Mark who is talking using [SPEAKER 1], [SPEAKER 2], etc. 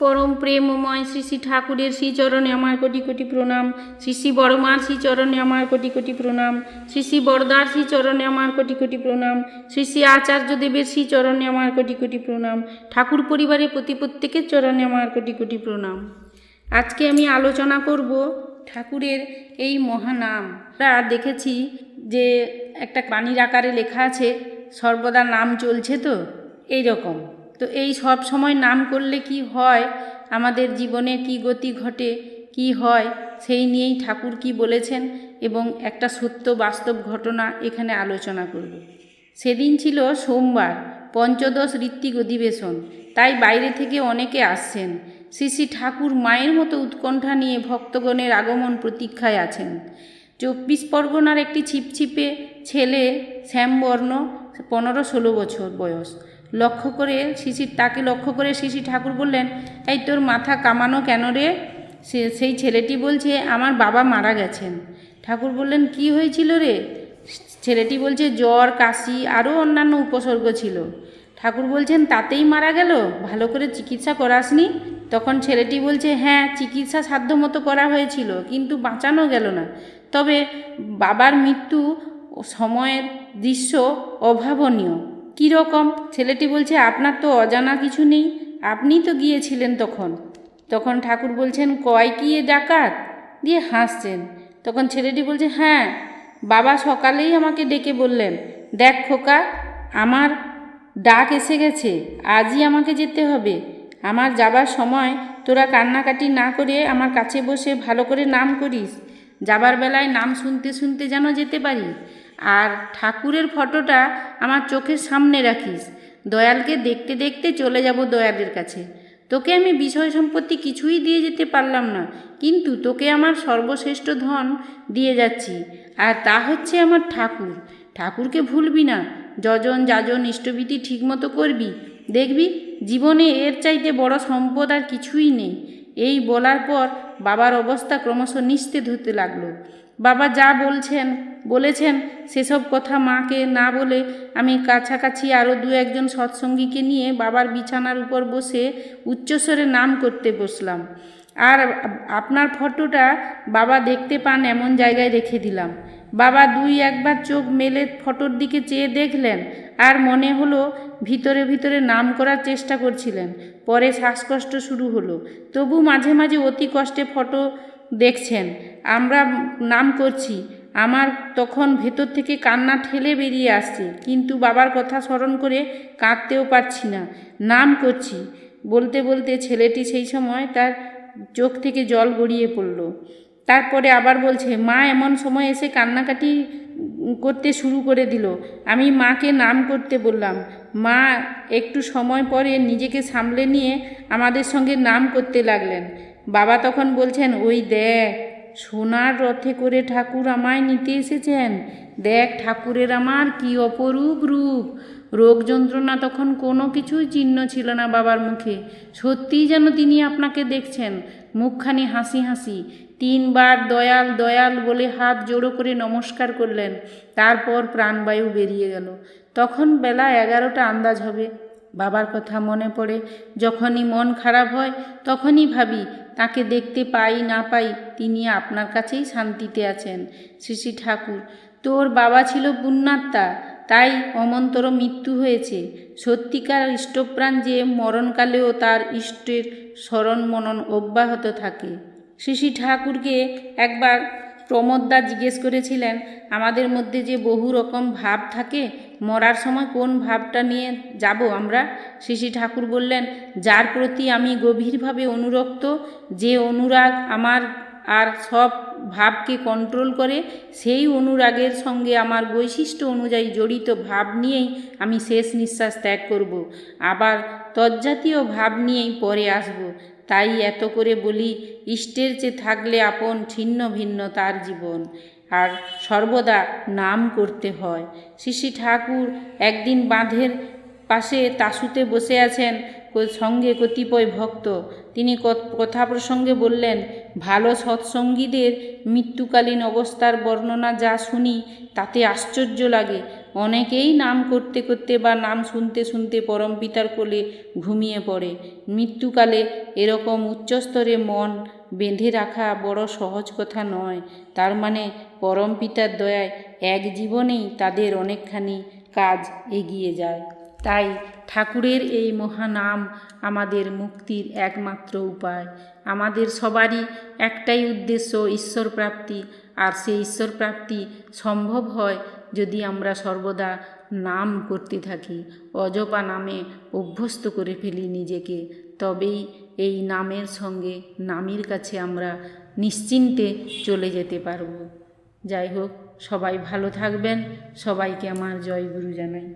[SPEAKER 1] পরম প্রেমময় শ্রী শ্রী ঠাকুরের শ্রীচরণে আমার কোটি কোটি প্রণাম। শ্রী শ্রী বড়মার শ্রীচরণে আমার কোটি কোটি প্রণাম। শ্রী শ্রী বড়দার শ্রীচরণে আমার কোটি কোটি প্রণাম। শ্রী শ্রী আচার্য দেবের শ্রীচরণে আমার কোটি কোটি প্রণাম। ঠাকুর পরিবারের প্রতি প্রত্যেকের চরণে আমার কোটি কোটি প্রণাম। আজকে আমি আলোচনা করব ঠাকুরের এই মহানাম। আমরা দেখেছি যে একটা পানির আকারে লেখা আছে, সর্বদা নাম চলছে তো? এই রকম তো এই সব সময় নাম করলে কি হয়? আমাদের জীবনে কি গতি ঘটে? কি হয়? সেই নিয়েই ঠাকুর কি বলেছেন এবং একটা সত্য বাস্তব ঘটনা এখানে আলোচনা করব। সেদিন ছিল সোমবার, পঞ্চদশ ঋত্বিক অধিবেশন। তাই বাইরে থেকে অনেকে আসছেন। শ্রী শ্রী ঠাকুর মায়ের মতো উৎকণ্ঠা নিয়ে ভক্তগণের আগমন প্রতীক্ষায় আছেন। চব্বিশ পরগনার একটি ছিপছিপে ছেলে শ্যামবর্ণ, পনেরো ষোলো বছর বয়স। লক্ষ্য করে শিশির তাকে লক্ষ্য করে শিশি ঠাকুর বললেন, এই তোর মাথা কামানো কেন রে? সে, সেই ছেলেটি বলছে, আমার বাবা মারা গেছেন। ঠাকুর বললেন, কি হয়েছিল রে? ছেলেটি বলছে, জ্বর, কাশি আরও অন্যান্য উপসর্গ ছিল। ঠাকুর বলছেন, তাতেই মারা গেল? ভালো করে চিকিৎসা করাসনি? তখন ছেলেটি বলছে হ্যাঁ চিকিৎসা সাধ্যমতো করা হয়েছিল, কিন্তু বাঁচানো গেল না। তবে বাবার মৃত্যু সময়ের দৃশ্য অভাবনীয়। কীরকম? ছেলেটি বলছে, আপনার তো অজানা কিছু নেই। আপনিই তো গিয়েছিলেন তখন। তখন ঠাকুর বলছেন, কয় কি এ ডাকাত? দিয়ে হাসছেন। তখন ছেলেটি বলছে হ্যাঁ বাবা সকালেই আমাকে ডেকে বললেন, দেখ খোকা, আমার ডাক এসে গেছে, আজই আমাকে যেতে হবে। আমার যাবার সময় তোরা কান্নাকাটি না করে আমার কাছে বসে ভালো করে নাম করিস। যাবার বেলায় নাম শুনতে শুনতে যেন যেতে পারি। আর ঠাকুরের ফটোটা আমার চোখের সামনে রাখিস। দয়ালকে দেখতে দেখতে চলে যাব দয়ালের কাছে। তোকে আমি বিষয় সম্পত্তি কিছুই দিয়ে যেতে পারলাম না, কিন্তু তোকে আমার সর্বশ্রেষ্ঠ ধন দিয়ে যাচ্ছি, আর তা হচ্ছে আমার ঠাকুর। ঠাকুরকে ভুলবি না, যজন যাজন ইষ্টবিধি ঠিকমতো করবি। দেখবি, জীবনে এর চাইতে বড় সম্পদ আর কিছুই নেই। এই বলার পর বাবার অবস্থা ক্রমশ নিস্তেদ হতে লাগল। বাবা যা বলছেন, বলেছেন, সেসব কথা মাকে না বলে আমি কাছাকাছি আরও দু একজন সৎসঙ্গীকে নিয়ে বাবার বিছানার উপর বসে উচ্চস্বরে নাম করতে বসলাম। আর আপনার ফটোটা বাবা দেখতে পান এমন জায়গায় রেখে দিলাম। বাবা দুই একবার চোখ মেলে ফটোর দিকে চেয়ে দেখলেন আর মনে হলো ভিতরে ভিতরে নাম করার চেষ্টা করছিলেন। পরে শ্বাসকষ্ট শুরু হলো। তবু মাঝে মাঝে অতি কষ্টে ফটো দেখছেন। আমরা নাম করছি। আমার তখন ভেতর থেকে কান্না ঠেলে বেরিয়ে আসছে। কিন্তু বাবার কথা স্মরণ করে কাঁদতেও পারছি না। নাম করছি। বলতে বলতে ছেলেটি সেই সময় তার চোখ থেকে জল গড়িয়ে পড়ল। তারপরে আবার বলছে, মা এমন সময় এসে কান্নাকাটি করতে শুরু করে দিল। আমি মাকে নাম করতে বললাম। মা একটু সময় পরে নিজেকে সামলে নিয়ে আমাদের সঙ্গে নাম করতে লাগলেন। বাবা তখন বলছেন, ওই দেখ, সোনার রথে করে ঠাকুর আমায় নিতে এসেছেন। দেখ ঠাকুরের আমার কি অপরূপ রূপ। রোগ যন্ত্রণা তখন কোনো কিছুই চিহ্ন ছিল না বাবার মুখে। সত্যিই যেন তিনি আপনাকে দেখছেন, মুখখানি হাসি হাসি। তিনবার দয়াল দয়াল বলে হাত জোড়ো করে নমস্কার করলেন, তারপর প্রাণবায়ু বেরিয়ে গেল। তখন বেলা এগারোটা আন্দাজ হবে। বাবার কথা মনে পড়ে। যখনই মন খারাপ হয়, তখনই ভাবি, তাকে দেখতে পাই, না পাই তিনি আপনার কাছেই শান্তিতে আছেন। শ্রী ঠাকুর, তোর বাবা ছিল পুণ্যাত্মা। তাই অমন্তর মৃত্যু হয়েছে। সত্যিকার ইষ্টপ্রাণ যে মরণকালেও তার ইষ্টের স্মরণ মনন অব্যাহত থাকে। শ্রী ঠাকুরকে একবার প্রমোদদা জিজ্ঞেস করেছিলেন, আমাদের মধ্যে যে বহু রকম ভাব থাকে, মরার সময় কোন ভাবটা নিয়ে যাব আমরা? শ্রী ঠাকুর বললেন, যার প্রতি আমি গভীরভাবে অনুরক্ত, যে অনুরাগ আমার আর সব ভাবকে কন্ট্রোল করে, সেই অনুরাগের সঙ্গে আমার বৈশিষ্ট্য অনুযায়ী জড়িত ভাব নিয়েই আমি শেষ নিঃশ্বাস ত্যাগ করব। আবার তজ্জাতীয় ভাব নিয়েই পরে আসব। তাই এত করে বলি, ইষ্টের চেয়ে থাকলে আপন ছিন্ন ভিন্ন তার জীবন। আর সর্বদা নাম করতে হয়। শ্রী ঠাকুর একদিন বাঁধের পাশে তাসুতে বসে আছেন, সঙ্গে কতিপয় ভক্ত। তিনি কথা প্রসঙ্গে বললেন ভালো সৎসঙ্গীদের মৃত্যুকালীন অবস্থার বর্ণনা যা শুনি, তাতে আশ্চর্য লাগে। অনেকেই নাম করতে করতে বা নাম শুনতে শুনতে পরম পিতার কোলে ঘুমিয়ে পড়ে। মৃত্যুকালে এরকম উচ্চস্তরে মন বেঁধে রাখা বড় সহজ কথা নয়। তার মানে পরম পিতার দয়ায় এক জীবনেই তাদের অনেকখানি কাজ এগিয়ে যায়। তাই ঠাকুরের এই মহানাম আমাদের মুক্তির একমাত্র উপায়। আমাদের সবারই একটাই উদ্দেশ্য ঈশ্বর প্রাপ্তি আর সেই ঈশ্বর প্রাপ্তি সম্ভব হয় যদি আমরা সর্বদা নাম করতে থাকি, অজপা নামে অভ্যস্ত করে ফেলি নিজেকে। তবেই এই নামের সঙ্গে নামের কাছে আমরা নিশ্চিন্তে চলে যেতে পারব। যাই হোক, সবাই ভালো থাকবেন। সবাইকে আমার জয় গুরু জানাই।